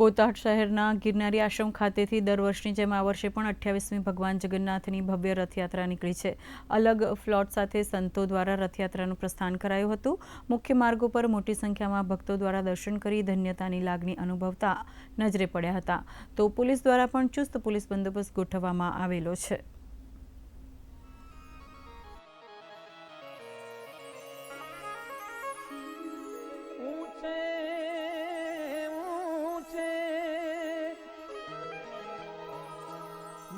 બોટાદ શહેરના ગિરનારી આશ્રમ ખાતેથી દર વર્ષની જેમ આ વર્ષે પણ અઠ્યાવીસમી ભગવાન જગન્નાથની ભવ્ય રથયાત્રા નીકળી છે. અલગ ફ્લોટ સાથે સંતો દ્વારા રથયાત્રાનું પ્રસ્થાન કરાયું હતું. મુખ્ય માર્ગો પર મોટી સંખ્યામાં ભક્તો દ્વારા દર્શન કરી ધન્યતાની લાગણી અનુભવતા નજરે પડ્યા હતા. તો પોલીસ દ્વારા પણ ચુસ્ત પોલીસ બંદોબસ્ત ગોઠવવામાં આવેલો છે.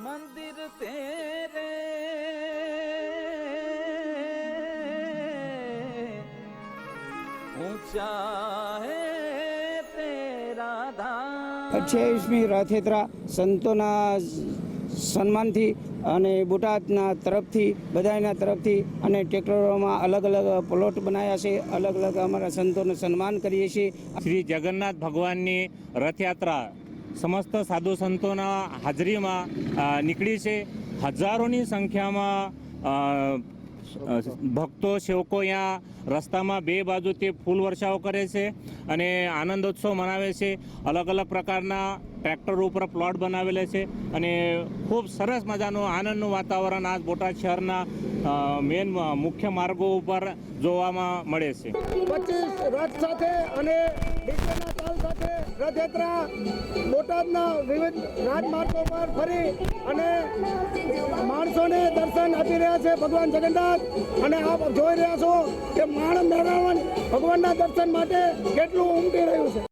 મંદિર તેરે. ઊંચા રથયાત્રા સંતોના સન્માનથી અને બોટાદના તરફથી બધાના તરફથી અને ટ્રેક્ટરોમાં અલગ અલગ પ્લોટ બનાવ્યા છે અલગ અલગ અમારા સંતોનું સન્માન કરીએ છીએ. શ્રી જગન્નાથ ભગવાનની રથયાત્રા સમસ્ત સાધુ સંતોના હાજરીમાં નીકળી છે. હજારોની સંખ્યામાં ભક્તો, સેવકો અહીંયા રસ્તામાં બે બાજુથી ફૂલ વર્ષાઓ કરે છે અને આનંદોત્સવ મનાવે છે. અલગ અલગ પ્રકારના ટ્રેક્ટર ઉપર પ્લોટ બનાવેલા છે અને ખૂબ સરસ મજાનું આનંદનું વાતાવરણ આ બોટાદ શહેરના મેન મુખ્ય માર્ગો ઉપર જોવામાં મળે છે. પચીસ રથ સાથે અને રથયાત્રા બોટાદના વિવિધ રાજમાર્ગો પર ફરી અને માણસોને દર્શન આપી રહ્યા છે ભગવાન જગન્નાથ. અને આપ જોઈ રહ્યા છો કે માણ મેળવણ ભગવાનના દર્શન માટે કેટલું ઉમટી રહ્યું છે.